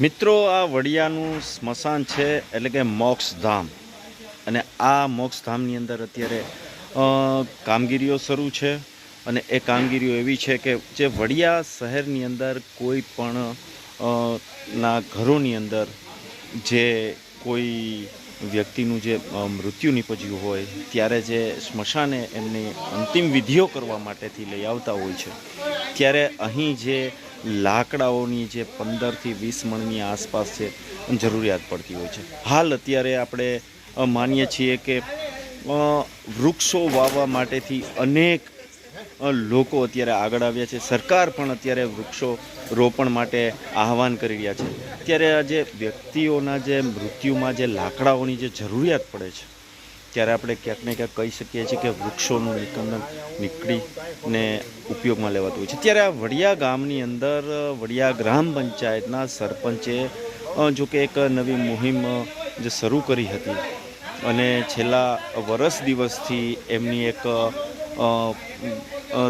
મિત્રો, આ વડિયાનું સ્મશાન છે, એટલે કે મોક્ષધામ. અને આ મોક્ષધામની અંદર અત્યારે કામગીરીઓ શરૂ છે. અને એ કામગીરીઓ એવી છે કે જે વડિયા શહેરની અંદર કોઈ પણ ના ઘરોની અંદર જે કોઈ વ્યક્તિનું જે મૃત્યુ નીપજ્યું હોય, ત્યારે જે સ્મશાને એમની અંતિમ વિધિઓ કરવા માટેથી લઈ આવતા હોય છે. ત્યારે અહીં જે લાકડાઓની જે પંદરથી વીસ મણની આસપાસ છે જરૂરિયાત પડતી હોય છે. હાલ અત્યારે આપણે માનીએ છીએ કે વૃક્ષો વાવવા માટેથી અનેક લોકો અત્યારે આગળ આવ્યા છે. સરકાર પણ અત્યારે વૃક્ષો રોપણ માટે આહવાન કરી રહ્યા છે. ત્યારે આ જે વ્યક્તિઓના જે મૃત્યુમાં જે લાકડાઓની જે જરૂરિયાત પડે છે ત્યારે આપણે ક્યાંક ને ક્યાંક કહી શકીએ છીએ કે વૃક્ષોનું નિકંદન નીકળીને ઉપયોગમાં લેવાતું હોય છે. ત્યારે આ વડિયા ગામની અંદર, વડિયા ગ્રામ પંચાયતના સરપંચે જો કે એક નવી મુહિમ જે શરૂ કરી હતી અને છેલ્લા વરસ દિવસથી એમની એક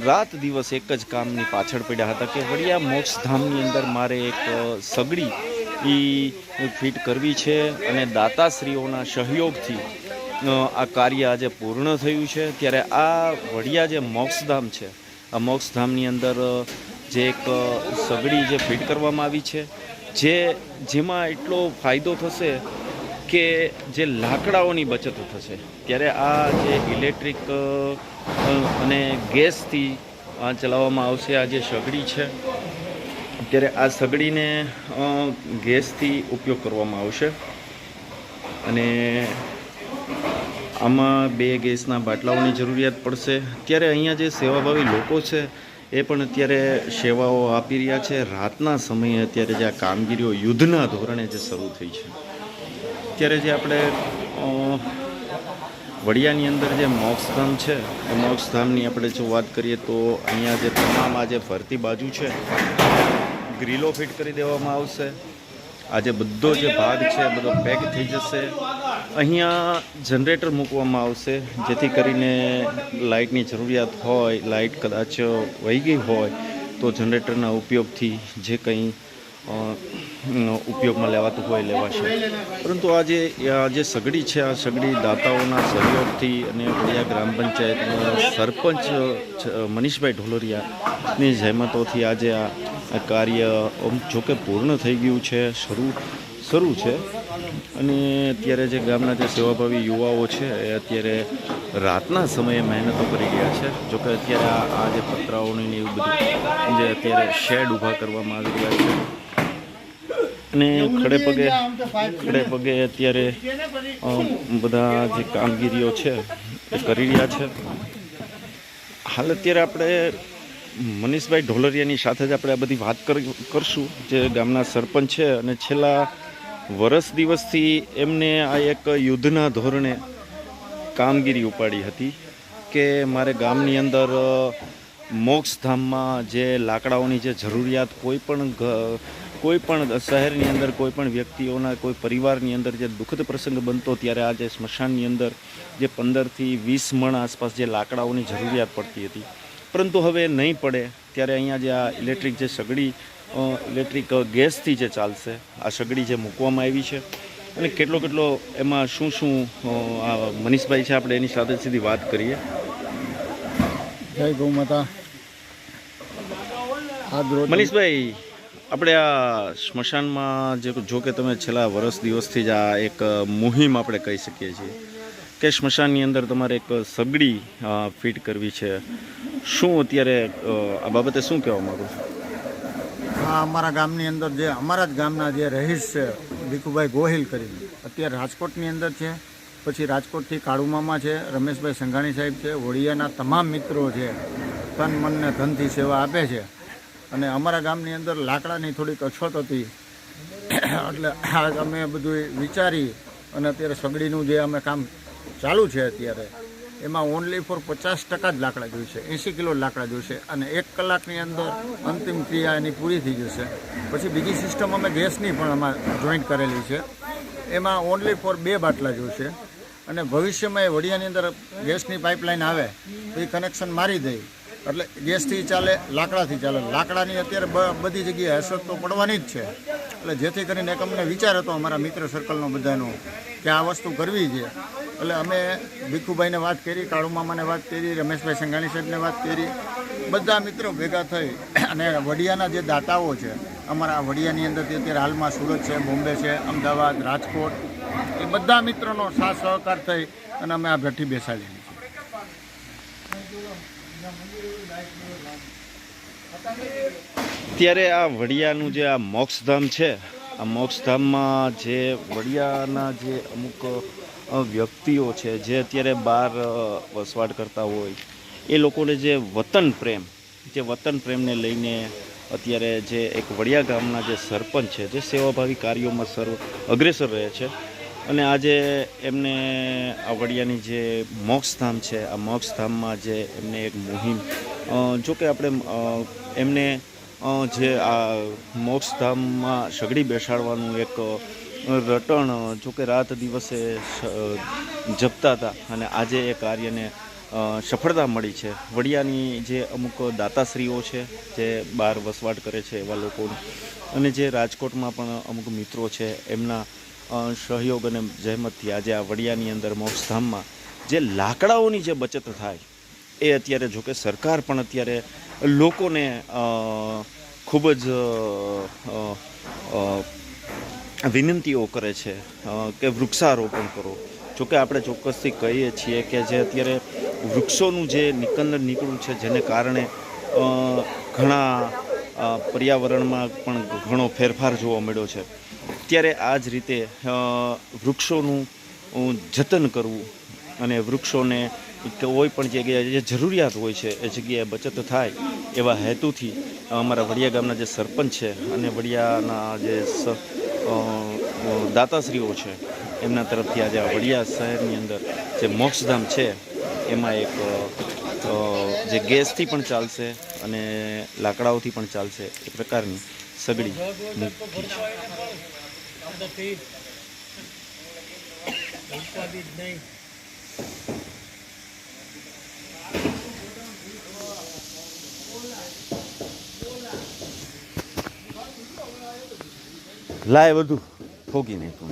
રાત દિવસ એક જ કામની પાછળ પડ્યા હતા કે વડિયા મોક્ષધામની અંદર મારે એક સગડી ઈ ફિટ કરવી છે અને દાતાશ્રીઓના સહયોગથી આ કાર્ય આજે પૂર્ણ થયું છે. ત્યારે આ વડિયા જે મોક્ષધામ છે, આ મોક્ષધામની અંદર જે એક સગડી જે ફિટ કરવામાં આવી છે, જે, જેમાં એટલો ફાયદો થશે કે જે લાકડાઓની બચત થશે. ત્યારે આ જે ઇલેક્ટ્રિક અને ગેસથી આ ચલાવવામાં આવશે આ જે સગડી છે, ત્યારે આ સગડીને ગેસથી ઉપયોગ કરવામાં આવશે. અને આમાં બે ગેસના બાટલાઓની જરૂરિયાત પડશે. અત્યારે અહીંયા જે સેવાભાવી લોકો છે, એ પણ અત્યારે સેવાઓ આપી રહ્યા છે. રાતના સમયે અત્યારે જે આ કામગીરીઓ યુદ્ધના ધોરણે જે શરૂ થઈ છે. અત્યારે જે આપણે વડિયાની અંદર જે મોક્ષધામ છે, એ મોક્ષધામની આપણે જો વાત કરીએ તો અહીંયા જે તમામ આ જે ફરતી બાજુ છે, ગ્રીલો ફિટ કરી દેવામાં આવશે. આ જે બધો જે ભાગ છે, બધો પેક થઈ જશે. અહીંયા જનરેટર મૂકવામાં આવશે, જેથી કરીને લાઇટની જરૂરિયાત હોય, લાઇટ કદાચ વહી ગઈ હોય, તો જનરેટરના ઉપયોગથી જે કંઈ ઉપયોગમાં લેવાતું હોય લેવાશે. પરંતુ આ જે આ જે સગડી છે, આ સગડી દાતાઓના સહયોગથી અને વડિયા ગ્રામ પંચાયતના સરપંચ મનીષભાઈ ઢોલરિયાની જહેમતોથી આજે આ કાર્ય જોકે પૂર્ણ થઈ ગયું છે, શરૂ શરૂ છે. અને અત્યારે જે ગામના જે સેવાભાવી યુવાઓ છે, એ અત્યારે રાતના સમયે મહેનતો કરી રહ્યા છે. જોકે અત્યારે આ જે પતરાઓની એવું બધું જે અત્યારે શેડ ઊભા કરવામાં આવી રહ્યા છે. અને ખડે પગે ખડે પગે અત્યારે બધા જે કામગીરીઓ છે, એ કરી રહ્યા છે. હાલ અત્યારે આપણે મનીષભાઈ ઢોલરિયાની સાથે જ આપણે આ બધી વાત કરી કરશું. જે ગામના સરપંચ છે અને છેલ્લા વરસ દિવસથી એમને આ એક યુદ્ધના ધોરણે કામગીરી ઉપાડી હતી કે મારે ગામની અંદર મોક્ષધામમાં જે લાકડાઓની જે જરૂરિયાત કોઈ પણ કોઈ પણ શહેરની અંદર, કોઈ પણ વ્યક્તિઓના, કોઈ પરિવારની અંદર જે દુઃખદ પ્રસંગ બનતો ત્યારે આ જે સ્મશાનની અંદર જે પંદરથી વીસ મણ આસપાસ જે લાકડાઓની જરૂરિયાત પડતી હતી. પરંતુ હવે નહીં પડે, ત્યારે અહીંયા જે આ ઇલેક્ટ્રિક જે સગડી ઇલેક્ટ્રિક ગેસથી જે ચાલશે આ સગડી જે મૂકવામાં આવી છે અને કેટલો કેટલો એમાં શું શું આ મનીષભાઈ છે આપણે એની સાથે સીધી વાત કરીએ. જય ગૌ માતા. મનીષભાઈ આપણે આ સ્મશાનમાં જે જો કે તમે છેલ્લા વર્ષ દિવસથી જ આ એક મુહિમ આપણે કહી શકીએ છીએ કે સ્મશાનની અંદર તમારે એક સગડી ફિટ કરવી છે. શું અત્યારે આ બાબતે શું કહેવા માગું છો? આ અમારા ગામની અંદર જે, અમારા જ ગામના જે રહીશ છે, ભીખુભાઈ ગોહિલ કરીને. અત્યારે રાજકોટની અંદર છે, પછી રાજકોટથી કાળુમામા છે, રમેશભાઈ સંઘાણી સાહેબ છે હોળિયાના તમામ મિત્રો છે, તન મનને ધનથી સેવા આપે છે. અને અમારા ગામની અંદર લાકડાની થોડીક અછત હતી. એટલે અમે બધું વિચારી અને અત્યારે સગડીનું જે અમે કામ ચાલુ છે અત્યારે એમાં ઓનલી ફોર પચાસ ટકા જ લાકડા જોઈશે. એંસી કિલો લાકડા જોઈશે. અને એક કલાકની અંદર અંતિમ ક્રિયા એની પૂરી થઈ જશે. પછી બીજી સિસ્ટમ અમે ગેસની પણ આમાં જોઈન્ટ કરેલી છે. એમાં ઓનલી ફોર બે બાટલા જોઈશે. અને ભવિષ્યમાં એ વડિયાની અંદર ગેસની પાઇપલાઇન આવે, તો એ કનેક્શન મારી દઈ એટલે ગેસથી ચાલે, લાકડાથી ચાલે. લાકડાની અત્યારે બધી જગ્યાએ અસર તો પડવાની જ છે. એટલે જેથી કરીને એક અમને વિચાર હતો અમારા મિત્ર સર્કલનો બધાનો, કે આ વસ્તુ કરવી છે. એટલે અમે ભીખુભાઈને વાત કરી, કાળુ મામાને વાત કરી, રમેશભાઈ સંઘાણી સાહેબને વાત કરી. બધા મિત્રો ભેગા થઈ અને વડિયાના જે દાતાઓ છે, અમારા વડિયાની અંદર તે અત્યારે હાલમાં સુરત છે, બોમ્બે છે, અમદાવાદ, રાજકોટ, એ બધા મિત્રોનો સાથ સહકાર થઈ અને અમે આ ભઠ્ઠી બેસાડી ત્યારે આ વડિયાનું જે આ મોક્ષધામ છે, આ મોક્ષધામમાં જે વડિયાના જે અમુક વ્યક્તિઓ છે જે અત્યારે બહાર વસવાટ કરતા હોય, એ લોકોને જે વતન પ્રેમ, જે વતન પ્રેમને લઈને અત્યારે જે એક વડિયા ગામના જે સરપંચ છે, જે સેવાભાવી કાર્યોમાં સર્વ અગ્રેસર રહે છે અને આજે એમને આ વડિયાની જે મોક્ષધામ છે, આ મોક્ષધામમાં જે એમને એક મુહિમ જો કે આપણે એમને જે આ મોક્ષધામમાં સગડી બેસાડવાનું એક રટણ જોકે રાત દિવસે જપતા હતા અને આજે એ કાર્યને સફળતા મળી છે. વડિયાની જે અમુક દાતાશ્રીઓ છે, જે બહાર વસવાટ કરે છે એવા લોકો અને જે રાજકોટમાં પણ અમુક મિત્રો છે, એમના સહયોગ અને જહેમતથી આજે આ વડિયાની અંદર મોક્ષધામમાં જે લાકડાઓની જે બચત થાય, એ અત્યારે જોકે સરકાર પણ અત્યારે લોકોને ખૂબ જ વિનંતીઓ કરે છે કે વૃક્ષારોપણ કરો. જોકે આપણે ચોક્કસથી કહીએ છીએ કે જે અત્યારે વૃક્ષોનું જે નિકંદન નીકળ્યું છે, જેને કારણે ઘણા પર્યાવરણમાં પણ ઘણો ફેરફાર જોવા મળ્યો છે. ત્યારે આ જ રીતે વૃક્ષોનું જતન કરવું અને વૃક્ષોને કોઈ પણ જગ્યાએ જે જરૂરિયાત હોય છે, એ જગ્યાએ બચત થાય એવા હેતુથી અમારા વડિયા ગામના જે સરપંચ છે અને વડિયાના જે દાતાશ્રીઓ છે. એમના તરફથી આજે આ વડિયા શહેરની અંદર જે મોક્ષધામ છે, એમાં એક જે ગેસથી પણ ચાલશે અને લાકડાઓથી પણ ચાલશે એ પ્રકારની સગડી મૂકી છે અંદરથી ઉપાધિ જ નહીં લાય બધું. ફોગી નાખ્યું.